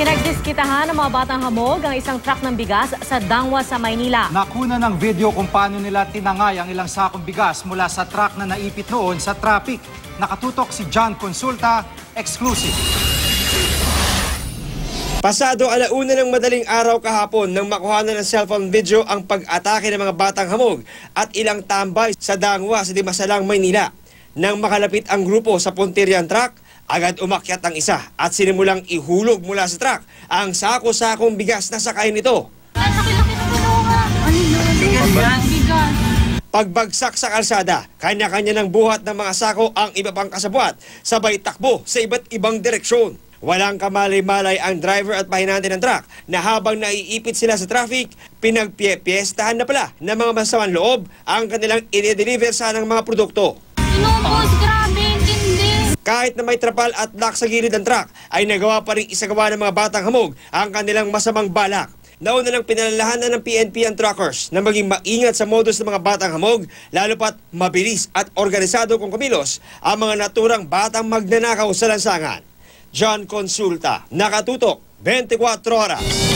Pinagdiskitahan ng mga batang hamog ang isang truck ng bigas sa Dangwa sa Maynila. Nakuna ng video kung paano nila tinangay ang ilang sakong bigas mula sa truck na naipit noon sa traffic. Nakatutok si John Consulta, exclusive. Pasado alauna ng madaling araw kahapon nang makuha ng cellphone video ang pag-atake ng mga batang hamog at ilang tambay sa Dangwa sa Dimasalang, Maynila. Nang makalapit ang grupo sa Punterian truck, agad umakyat ang isa at sinimulang ihulog mula sa truck ang sako-sakong bigas na sakay nito. Pagbagsak sa kalsada, kanya-kanya ng buhat ng mga sako ang iba pang kasabwat, sabay takbo sa iba't ibang direksyon. Walang kamalay-malay ang driver at pahinante ng truck na habang naiipit sila sa traffic, pinagpiyestahan na pala ng mga masamang loob ang kanilang i-deliver sa ng mga produkto. Inubos. Kahit na may trapal at lock sa gilid ng truck, ay nagawa pa rin isagawa ng mga batang hamog ang kanilang masamang balak. Nauna nang pinalalahanan ng PNP ang truckers na maging maingat sa modus ng mga batang hamog, lalo pat mabilis at organisado kung kumilos ang mga naturang batang magnanakaw sa lansangan. John Consulta, nakatutok, 24 oras.